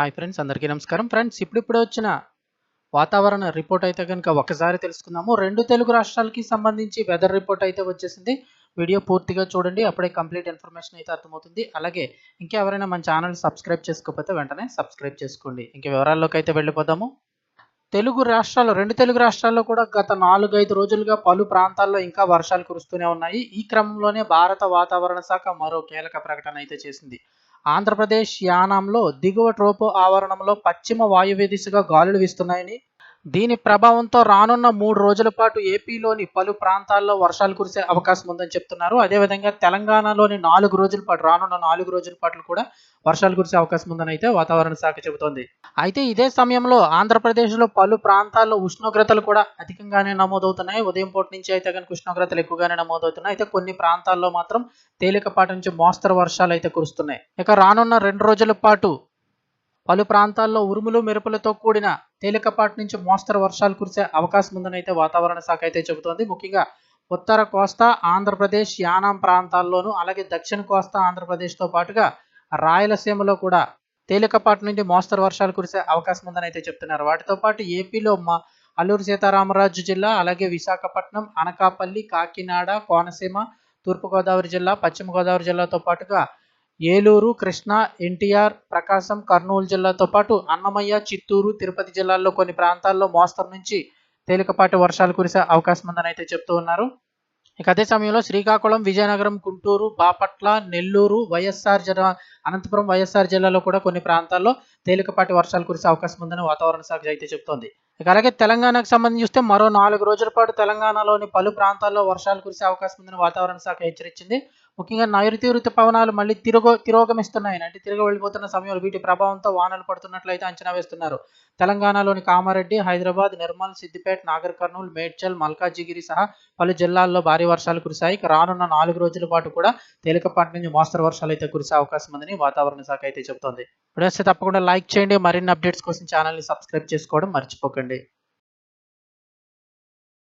Hi friends అందరికీ నమస్కారం. Friends ఇప్పుడిప్పుడే వచ్చిన వాతావరణ రిపోర్ట్ అయితే కనుక ఒకసారి తెలుసుకుందాము. రెండు తెలుగు రాష్ట్రాలకి సంబంధించి వెదర్ రిపోర్ట్ అయితే వచ్చేసింది. వీడియో పూర్తిగా చూడండి అప్పుడే కంప్లీట్ ఇన్ఫర్మేషన్ అయితే అర్థమవుతుంది. అలాగే ఇంకా ఎవరైనా మన ఛానల్ సబ్స్క్రైబ్ చేసుకోకపోతే వెంటనే సబ్స్క్రైబ్ చేసుకోండి. ఇంక వివరాల్లోకి అయితే వెళ్ళిపోదాము. తెలుగు రాష్ట్రాలు రెండు తెలుగు రాష్ట్రాల్లో కూడా గత నాలుగైదు రోజులుగా పలు ప్రాంతాల్లో ఇంకా వర్షాలు కురుస్తూనే ఉన్నాయి. ఈ క్రమంలోనే భారత వాతావరణ శాఖ మరో కీలక ప్రకటన అయితే చేసింది. ఆంధ్రప్రదేశ్ యానాంలో దిగువ ట్రోపో ఆవరణంలో పశ్చిమ వాయువ్య దిశగా గాలులు వీస్తున్నాయని దీని ప్రభావంతో రానున్న మూడు రోజుల పాటు ఏపీలోని పలు ప్రాంతాల్లో వర్షాలు కురిసే అవకాశం ఉందని చెప్తున్నారు. అదేవిధంగా తెలంగాణలోని నాలుగు రోజుల పాటు రానున్న నాలుగు రోజుల పాటు కూడా వర్షాలు కురిసే అవకాశం ఉందని అయితే వాతావరణ శాఖ చెబుతోంది. అయితే ఇదే సమయంలో ఆంధ్రప్రదేశ్లో పలు ప్రాంతాల్లో ఉష్ణోగ్రతలు కూడా అధికంగానే నమోదవుతున్నాయి. ఉదయం పూట నుంచి అయితే కనుక ఉష్ణోగ్రతలు ఎక్కువగానే నమోదవుతున్నాయి. అయితే కొన్ని ప్రాంతాల్లో మాత్రం తేలికపాటి నుంచి మోస్తరు వర్షాలు అయితే కురుస్తున్నాయి. ఇక రానున్న రెండు రోజుల పాటు పలు ప్రాంతాల్లో ఉరుములు మెరుపులతో కూడిన తేలికపాటి నుంచి మోస్తరు వర్షాలు కురిసే అవకాశం ఉందని అయితే వాతావరణ శాఖ అయితే చెబుతోంది. ముఖ్యంగా ఉత్తర కోస్తా ఆంధ్రప్రదేశ్ యానాం ప్రాంతాల్లోనూ అలాగే దక్షిణ కోస్తా ఆంధ్రప్రదేశ్తో పాటుగా రాయలసీమలో కూడా తేలికపాటి నుండి మోస్తరు వర్షాలు కురిసే అవకాశం ఉందని అయితే చెప్తున్నారు. వాటితో పాటు ఏపీలో మా అల్లూరు సీతారామరాజు జిల్లా అలాగే విశాఖపట్నం అనకాపల్లి కాకినాడ కోనసీమ తూర్పుగోదావరి జిల్లా పశ్చిమ గోదావరి జిల్లాతో పాటుగా ఏలూరు కృష్ణా ఎన్టీఆర్ ప్రకాశం కర్నూలు జిల్లాతో పాటు అన్నమయ్య చిత్తూరు తిరుపతి జిల్లాల్లో కొన్ని ప్రాంతాల్లో మోస్తరు నుంచి తేలికపాటి వర్షాలు కురిసే అవకాశం ఉందని అయితే చెప్తూ ఉన్నారు. ఇక అదే సమయంలో శ్రీకాకుళం విజయనగరం గుంటూరు బాపట్ల నెల్లూరు వైఎస్ఆర్ జిల్లా అనంతపురం వైఎస్ఆర్ జిల్లాలో కూడా కొన్ని ప్రాంతాల్లో తేలికపాటి వర్షాలు కురిసే అవకాశం ఉందని వాతావరణ శాఖ అయితే చెబుతోంది ఇక అలాగే తెలంగాణకు సంబంధించి చూస్తే మరో నాలుగు రోజుల పాటు తెలంగాణలోని పలు ప్రాంతాల్లో వర్షాలు కురిసే అవకాశం ఉందని వాతావరణ శాఖ హెచ్చరించింది. ముఖ్యంగా నైరుతి ఋతుపవనాలు మళ్ళీ తిరుగు తిరోగమిస్తున్నాయి అంటే తిరిగి వెళ్ళిపోతున్న సమయంలో వీటి ప్రభావంతో వానలు పడుతున్నట్లయితే అంచనా వేస్తున్నారు. తెలంగాణలోని కామారెడ్డి హైదరాబాద్ నిర్మల్ సిద్దిపేట నాగర్ కర్నూలు మేడ్చల్ మల్కాజిగిరి సహా పలు జిల్లాల్లో భారీ వర్షాలు కురిశాయి. రానున్న నాలుగు రోజుల పాటు కూడా తేలికపాటి నుంచి మోస్తరు వర్షాలు అయితే కురిసే అవకాశం ఉందని వాతావరణ శాఖ అయితే చెబుతోంది ఇప్పుడు వస్తే తప్పకుండా లైక్ చేయండి. మరిన్ని అప్డేట్స్ కోసం ఛానల్ని సబ్స్క్రైబ్ చేసుకోవడం మర్చిపోకండి.